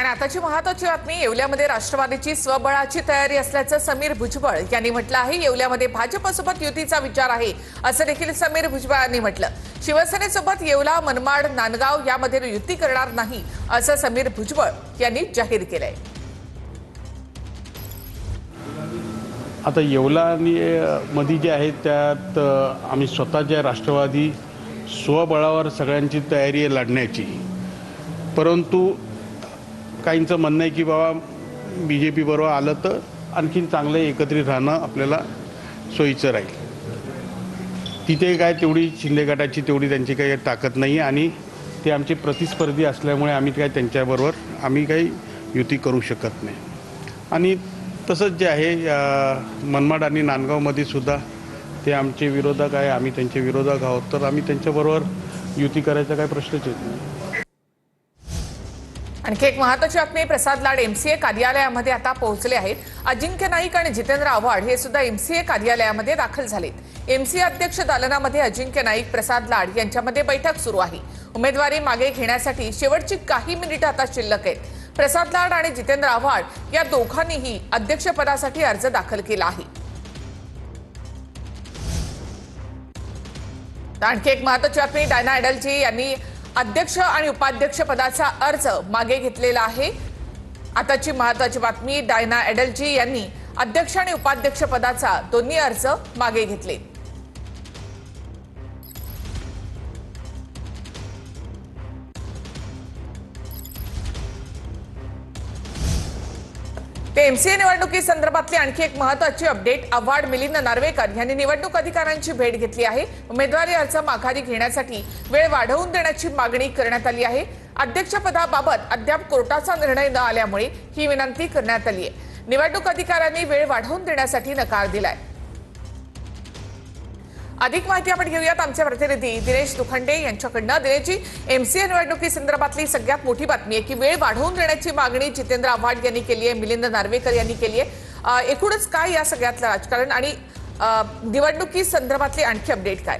आणि आताची महत्वाची बातमी येवल्यामध्ये राष्ट्रवादीची स्वबळाची तयारी असल्याचं समीर भुजबळ यांनी म्हटलं आहे. येवल्यामध्ये भाजपसोबत युतीचा विचार आहे असं देखील समीर भुजबळ यांनी म्हटलं. शिवसेनेसोबत येवला मनमाड नांदगाव यामध्ये युती करणार नाही असं समीर भुजबळ यांनी जाहीर केलंय. आता येवला आणि मध्ये जे आहे त्यात आम्ही स्वतःच्या राष्ट्रवादी स्वबळावर सगळ्यांची तयारी आहे लढण्याची. परंतु काहींचं म्हणणं आहे की बाबा बी जे पी बरोबर आलं तर आणखीन चांगलं एकत्रित राहणं आपल्याला सोयीचं राहील. तिथे काय तेवढी शिंदे गटाची तेवढी त्यांची काही ताकद नाही आणि ते आमचे प्रतिस्पर्धी असल्यामुळे आम्ही काय त्यांच्याबरोबर आम्ही काही युती करू शकत नाही. आणि तसंच जे आहे मनमाड आणि नांदगावमध्ये सुद्धा ते आमचे विरोधक आहे आम्ही त्यांचे विरोधक आहोत तर आम्ही त्यांच्याबरोबर युती करायचा काही प्रश्नच येत नाही. आणखी एक महत्वाची बातमी प्रसाद लाड एमसीए कार्यालयामध्ये आता पोहोचले आहेत. अजिंक्य नाईक आणि जितेंद्र आव्हाड हे सुद्धा एमसीए कार्यालयामध्ये दाखल झालेत. एमसीए अध्यक्ष दालनामध्ये अजिंक्य नाईक प्रसाद लाड यांच्यामध्ये बैठक सुरू आहे. उमेदवारी मागे घेण्यासाठी शेवटची काही मिनिटं आता शिल्लक आहेत. प्रसाद लाड आणि जितेंद्र आव्हाड या दोघांनीही अध्यक्षपदासाठी अर्ज दाखल केला आहे. आणखी एक महत्वाची बातमी डायना अडलजी यांनी अध्यक्ष आणि उपाध्यक्ष पदाचा अर्ज मागे घेतलेला आहे. आताची महत्वाची बातमी डायना एडलजी यांनी अध्यक्ष आणि उपाध्यक्ष पदाचा दोन्ही अर्ज मागे घेतले एमसीए निवडणुकीसंदर्भातली आणखी एक महत्वाची अपडेट आव्हाड मिलिंद नार्वेकर यांनी निवडणूक अधिकाऱ्यांची भेट घेतली आहे. उमेदवारी अर्ज माघारी घेण्यासाठी वेळ वाढवून देण्याची मागणी करण्यात आली आहे. अध्यक्षपदाबाबत अद्याप कोर्टाचा निर्णय न आल्यामुळे ही विनंती करण्यात आली आहे. निवडणूक अधिकाऱ्यांनी वेळ वाढवून देण्यासाठी नकार दिलाय. अधिक माहिती आपण घेऊयात आमचे प्रतिनिधी दिनेश दुखंडे यांच्याकडनं. दिनेशजी एमसीए निवडणुकी संदर्भातली सगळ्यात मोठी बातमी आहे की वेळ वाढवून देण्याची मागणी जितेंद्र आव्हाड यांनी केली आहे मिलिंद नार्वेकर यांनी केली आहे. एकूणच काय या सगळ्यातलं राजकारण आणि निवडणुकी संदर्भातली आणखी अपडेट काय?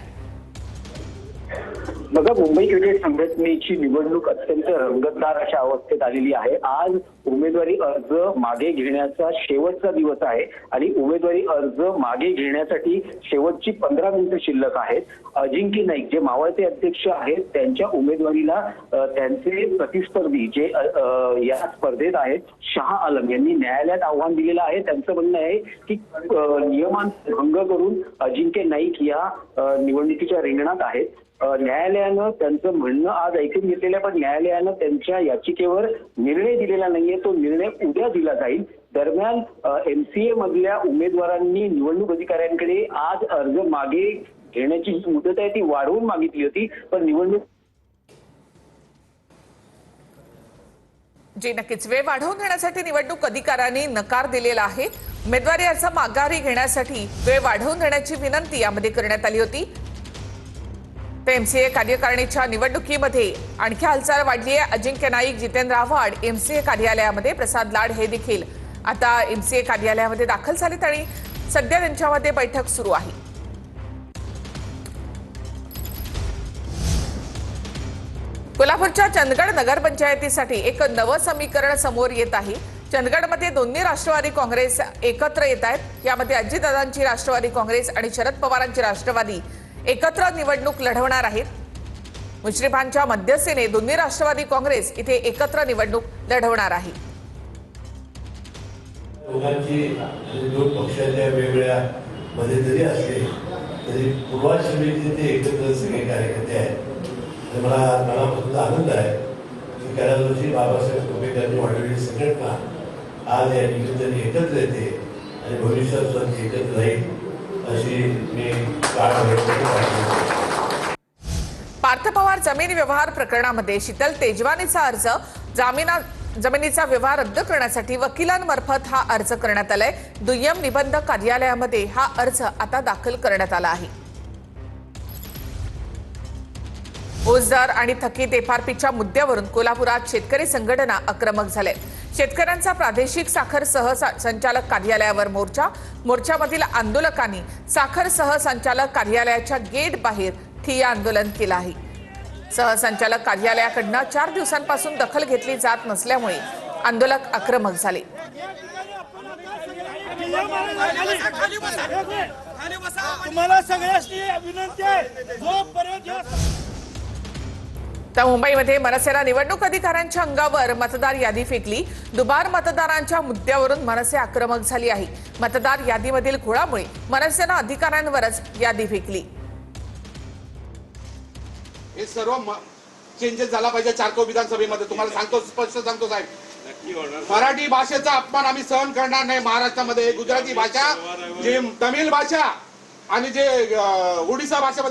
बघा मुंबई क्रिकेट संघटनेची निवडणूक अत्यंत रंगतदार अशा अवस्थेत आलेली आहे. आज उमेदवारी अर्ज मागे घेण्याचा शेवटचा दिवस आहे आणि उमेदवारी अर्ज मागे घेण्यासाठी शेवटची पंधरा मिनिटं शिल्लक आहेत. अजिंक्य नाईक जे मावळते अध्यक्ष आहेत त्यांच्या उमेदवारीला त्यांचे प्रतिस्पर्धी जे या स्पर्धेत आहेत शहा आलम यांनी न्यायालयात आव्हान दिलेलं आहे. त्यांचं म्हणणं आहे की नियमांचा भंग करून अजिंक्य नाईक या निवडणुकीच्या रिंगणात आहेत. न्यायालयानं त्यांचं म्हणणं आज ऐकून घेतलेलं आहे, पण न्यायालयानं त्यांच्या याचिकेवर निर्णय दिलेला नाहीये. तो निर्णय उद्या दिला जाईल. दरम्यान एमसीए मधल्या उमेदवारांनी निवडणूक अधिकाऱ्यांकडे आज अर्ज मागे घेण्याची जी मुदत आहे ती वाढवून मागितली होती पण निवडणूक जी नक्कीच. वेळ वाढवून घेण्यासाठी निवडणूक अधिकाऱ्यांनी नकार दिलेला आहे. उमेदवारी अर्ज माघारी घेण्यासाठी वेळ वाढवून देण्याची विनंती यामध्ये करण्यात आली होती. एमसीए कार्यकारिणीच्या निवडणुकीमध्ये आणखी हालचाल वाढली आहे. अजिंक्य नाईक जितेंद्र आव्हाड एमसीए कार्यालयामध्ये प्रसाद लाड हे देखील आता एमसीए कार्यालयामध्ये दाखल झालेत आणि सध्या त्यांच्यामध्ये बैठक सुरू आहे. कोल्हापूरच्या चंदगड नगरपंचायतीसाठी एक नवं समीकरण समोर येत आहे. चंदगडमध्ये दोन्ही राष्ट्रवादी काँग्रेस एकत्र येत आहेत. यामध्ये अजितदादांची राष्ट्रवादी काँग्रेस आणि शरद पवारांची राष्ट्रवादी एकत्र निवडणूक लढवणार आहेत. मुश्रीफांच्या मध्यस्थीने दोन्ही राष्ट्रवादी काँग्रेस इथे एकत्र निवडणूक लढवणार आहे. दोघांची दोन पक्षाच्या वेगवेगळ्या मध्ये जरी असले तरी पूर्वाज ते एकत्र सगळे कार्यकर्ते आहेत. आणि मला मला फक्त आनंद आहे की गेल्या वर्षी बाबासाहेब आंबेडकरांनी वाढवलेली संघटना आज या ठिकाणी एकत्र येते आणि भविष्यात सुद्धा एकत्र राहील. अशी मी पार्थ पवार जमीन व्यवहार प्रकरणामध्ये शीतल तेजवानीचा अर्ज जामिना जमिनीचा व्यवहार रद्द करण्यासाठी वकिलांमार्फत हा अर्ज करण्यात आलाय. दुय्यम निबंध कार्यालयामध्ये हा अर्ज आता दाखल करण्यात आला आहे. ओझदर आणि थकीत एफआरपीच्या मुद्द्यावरून कोल्हापुरात शेतकरी संघटना आक्रमक झाल्या शेतकऱ्यांचा प्रादेशिक साखर सहसंचालक कार्यालयावर मोर्चा. मोर्चामधील आंदोलकांनी साखर सहसंचालक कार्यालयाच्या गेट बाहेर ठिय्या आंदोलन केलं आहे. सहसंचालक कार्यालयाकडनं चार दिवसांपासून दखल घेतली जात नसल्यामुळे आंदोलक आक्रमक झाले. तुम्हाला सगळ्यांची विनंती आहे. जोपर्यंत तर मुंबईमध्ये मनसेला निवडणूक अधिकाऱ्यांच्या अंगावर मतदार यादी फेकली. दुबार मतदारांच्या मुद्द्यावरून मनसे आक्रमक झाली आहे. मतदार यादीमधील घोळामुळे मनसेनं अधिकाऱ्यांवरच यादी फेकली. हे सर्व चेंजेस झाला पाहिजे चारको विधानसभेमध्ये. तुम्हाला सांगतो स्पष्ट सांगतो साहेब. मराठी भाषेचा अपमान आम्ही सहन करणार नाही महाराष्ट्रामध्ये. गुजराती भाषा जे तमिळ भाषा आणि जे ओडिसा भाषा